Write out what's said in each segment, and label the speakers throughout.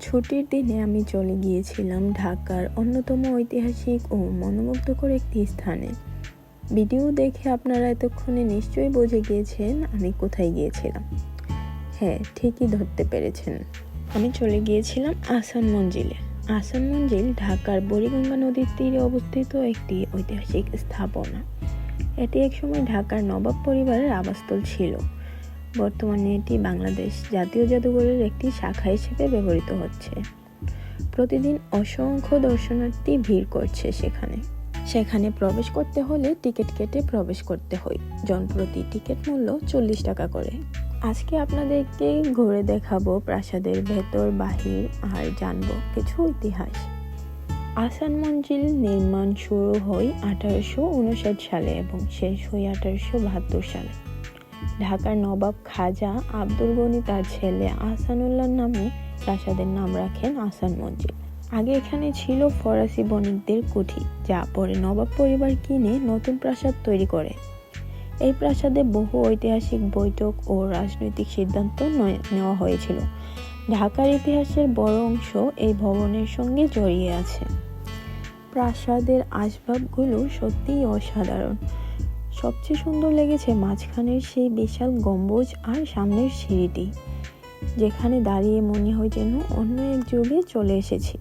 Speaker 1: ছুটির দিনে আমি চলে গিয়েছিলাম ঢাকার অন্যতম ঐতিহাসিক ও মনোমুগ্ধকর একটি স্থানে। ভিডিও দেখে আপনারা এতক্ষণে নিশ্চয়ই বুঝে গিয়েছেন আমি কোথায় গিয়েছিলাম। হ্যাঁ ঠিকই ধরতে পেরেছেন। আমি চলে গিয়েছিলাম আসান মঞ্জিলে। আসান মঞ্জিল ঢাকার বুড়িগঙ্গা নদীর তীরে অবস্থিত একটি ঐতিহাসিক স্থাপনা। এটি একসময় ঢাকার নবাব পরিবারের আবাসস্থল ছিল। বর্তমানে এটি বাংলাদেশ জাতীয় জাদুঘরের একটি শাখা হিসেবে ব্যবহৃত হচ্ছে। প্রতিদিন অসংখ্য দর্শনার্থী ভিড় করছে সেখানে। সেখানে প্রবেশ করতে হলে টিকিট কেটে প্রবেশ করতে হয়। জনপ্রতি টিকিট মূল্য চল্লিশ টাকা করে। আজকে আপনাদেরকে ঘুরে দেখাবো প্রাসাদের ভেতর, বাহির আর জানব কিছু ইতিহাস। আসান মঞ্জিল নির্মাণ শুরু হয় আঠারোশো উনষাট সালে এবং শেষ হয় আঠারোশো বাহাত্তর সালে। ঢাকার নবাব খাজা আব্দুল গনি তার ছেলে আহসানুল্লাহ নামে প্রাসাদের নাম রাখেন আসান মঞ্জিল। আগে এখানে ছিল ফরাসি বণিকদের কুঠি, যা পরে নবাব পরিবার কিনে নতুন প্রাসাদ তৈরি করে। এই প্রাসাদে বহু ঐতিহাসিক বৈঠক ও রাজনৈতিক সিদ্ধান্ত নেওয়া হয়েছিল। ঢাকার ইতিহাসের বড় অংশ এই ভবনের সঙ্গে জড়িয়ে আছে। প্রাসাদের আসবাবগুলো সত্যিই অসাধারণ। সবচেয়ে সুন্দর লেগেছে মাঝখানের সেই বিশাল গম্বুজ আর সামনের সিঁড়িটি, যেখানে দাঁড়িয়ে মনে হয় যেন অন্য এক যুগে চলে এসেছি।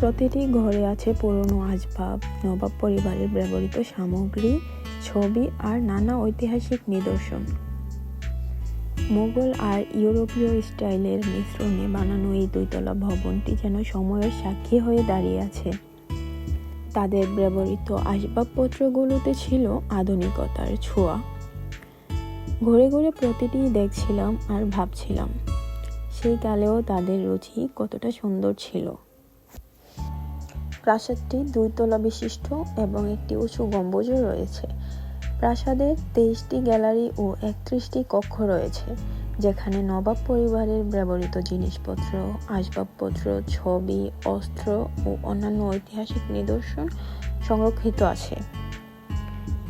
Speaker 1: প্রতিটি ঘরে আছে পুরনো আসবাব, নবাব পরিবারের ব্যবহৃত সামগ্রী, ছবি আর নানা ঐতিহাসিক নিদর্শন। মোগল আর ইউরোপীয় স্টাইলের মিশ্রণে বানানো এই দুইতলা ভবনটি যেন সময়ের সাক্ষী হয়ে দাঁড়িয়ে আছে। তাদের ব্যবহৃত আসবাবপত্রগুলোতে ছিল আধুনিকতার ছোঁয়া। ঘুরে ঘুরে প্রতিটি দেখছিলাম আর ভাবছিলাম, সেই কালেও তাদের রুচি কতটা সুন্দর ছিল। প্রাসাদটি দুইতলা বিশিষ্ট এবং একটি উঁচু গম্বুজও রয়েছে। প্রাসাদের তেইশটি গ্যালারি ও একত্রিশটি কক্ষ রয়েছে। যেখানে নবাব পরিবারের ব্যবহৃত জিনিসপত্র, আসবাবপত্র, ছবি, অস্ত্র ও অন্যান্য ঐতিহাসিক নিদর্শন সংরক্ষিত আছে।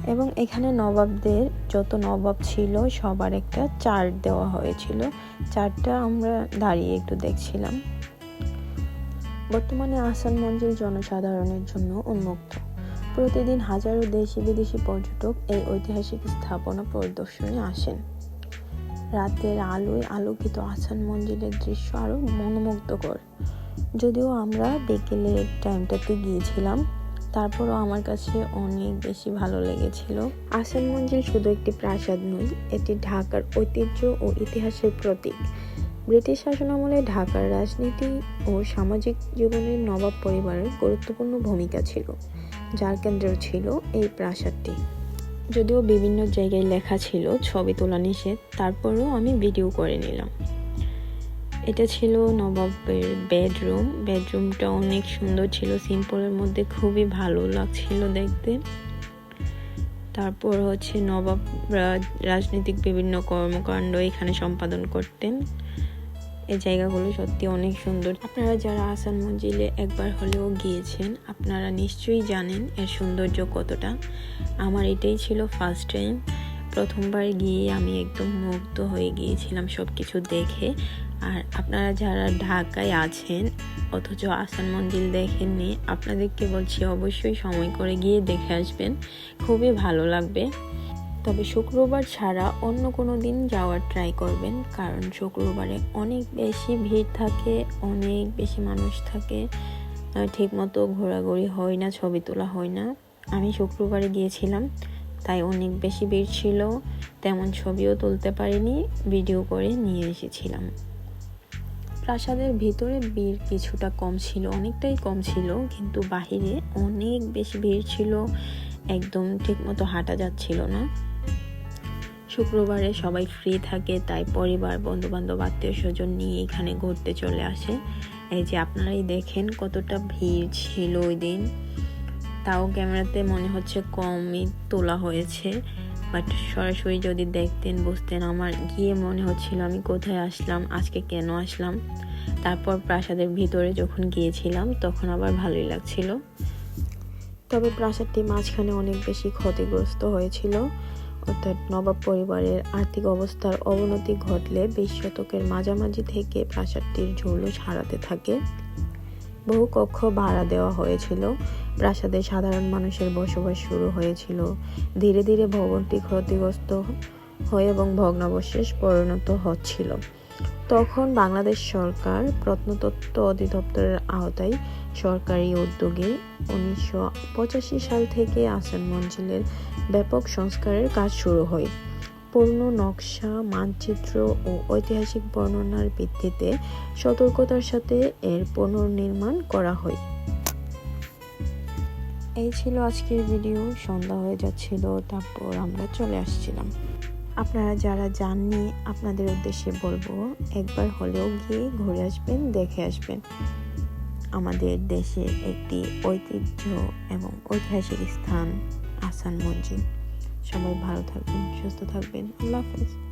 Speaker 1: এবং এখানে নবাবদের যত নবাব ছিল, সবার একটা চার্ট দেওয়া হয়েছিল। চার্টটা আমরা দাঁড়িয়ে একটু দেখছিলাম। বর্তমানে আসান মঞ্জিল জনসাধারণের জন্য উন্মুক্ত। প্রতিদিন হাজারো দেশি বিদেশি পর্যটক এই ঐতিহাসিক স্থাপনা পরিদর্শনে আসেন। রাতের আলোয় আলোকিত আসান মঞ্জিলের দৃশ্য আরও মনোমুগ্ধকর। যদিও আমরা বিকেলের টাইমটাতে গিয়েছিলাম, তারপরও আমার কাছে অনেক বেশি ভালো লেগেছিল। আসান মঞ্জিল শুধু একটি প্রাসাদ নয়, এটি ঢাকার ঐতিহ্য ও ইতিহাসের প্রতীক। ব্রিটিশ শাসনামলে ঢাকার রাজনীতি ও সামাজিক জীবনের নবাব পরিবারের গুরুত্বপূর্ণ ভূমিকা ছিল, যার কেন্দ্র ছিল এই প্রাসাদটি। যদিও বিভিন্ন জায়গায় লেখা ছিল ছবি তোলা নিষেধ, তারপরেও আমি ভিডিও করে নিলাম। এটা ছিল নবাবের বেডরুম। বেডরুমটা অনেক সুন্দর ছিল, সিম্পলের মধ্যে খুবই ভালো লাগছিল দেখতে। তারপর হচ্ছে নবাব রাজনৈতিক বিভিন্ন কর্মকাণ্ড এখানে সম্পাদন করতেন। এই জায়গাগুলো সত্যি অনেক সুন্দর। আপনারা যারা আসান মঞ্জিলে একবার হলেও গিয়েছেন, আপনারা নিশ্চয়ই জানেন এর সৌন্দর্য কতটা। আমার এটাই ছিল ফার্স্ট টাইম প্রথমবার গিয়ে আমি একদম মুগ্ধ হয়ে গিয়েছিলাম সব কিছু দেখে। আর আপনারা যারা ঢাকায় আছেন, অথচ আসান মঞ্জিল দেখেননি, আপনাদেরকে বলছি অবশ্যই সময় করে গিয়ে দেখে আসবেন। খুবই ভালো লাগবে। তবে শুক্রবার ছাড়া অন্য কোনো দিন যাওয়ার ট্রাই করবেন, কারণ শুক্রবারে অনেক বেশি ভিড় থাকে, অনেক বেশি মানুষ থাকে। ঠিকমতো ঘোরাঘুরি হয় না, ছবি তোলা হয় না। আমি শুক্রবারে গিয়েছিলাম, তাই অনেক বেশি ভিড় ছিল, তেমন ছবিও তুলতে পারিনি ভিডিও করে নিয়ে এসেছিলাম। প্রাসাদের ভিতরে ভিড় কিছুটা কম ছিল, অনেকটাই কম ছিল, কিন্তু বাহিরে অনেক বেশি ভিড় ছিল, একদম ঠিকমতো হাঁটা যাচ্ছিল না। শুক্রবারে সবাই ফ্রি থাকে, তাই পরিবার বন্ধু বান্ধব আত্মীয় স্বজন নিয়ে এখানে ঘুরতে চলে আসে। এই যে আপনারাই দেখেন কতটা ভিড় ছিল ওই দিন। তাও ক্যামেরাতে মনে হচ্ছে কমই তোলা হয়েছে। বাট সরাসরি যদি দেখতেন, বুঝতেন আমার গিয়ে মনে হচ্ছিল আমি কোথায় আসলাম, আজকে কেন আসলাম। তারপর প্রাসাদের ভিতরে যখন গিয়েছিলাম, তখন আবার ভালোই লাগছিল। তবে প্রাসাদটি মাঝখানে অনেক বেশি ক্ষতিগ্রস্ত হয়েছিল। অর্থাৎ নবাব পরিবারের আর্থিক অবস্থার অবনতি ঘটলে বিশ শতকের মাঝামাঝি থেকে প্রাসাদটির ঝুলুস হারাতে থাকে। বহু কক্ষ ভাড়া দেওয়া হয়েছিল। প্রাসাদে সাধারণ মানুষের বসবাস শুরু হয়েছিল। ধীরে ধীরে ভবনটি ক্ষতিগ্রস্ত হয়ে এবং ভগ্নাবশেষ পরিণত হচ্ছিল। তখন বাংলাদেশ সরকার প্রত্নতত্ত্ব অধিদপ্তরের আওতায় সরকারি উদ্যোগে উনিশশো পঁচাশি সাল থেকে আসান মঞ্জিলের ব্যাপক সংস্কারের কাজ শুরু হয়। পূর্ণ নকশা, মানচিত্র ও ঐতিহাসিক বর্ণনার ভিত্তিতে সতর্কতার সাথে এর পুনর্নির্মাণ করা হয়। এই ছিল আজকের ভিডিও। সন্ধ্যা হয়ে যাচ্ছিল, তারপর আমরা চলে আসছিলাম। আপনারা যারা যাননি আপনাদের উদ্দেশ্যে বলব, একবার হলেও গিয়ে ঘুরে আসবেন, দেখে আসবেন। আমাদের দেশে একটি ঐতিহ্য এবং ঐতিহাসিক স্থান, আসান মসজিদ। সবাই ভালো থাকবেন, সুস্থ থাকবেন। আল্লাহ হাফেজ।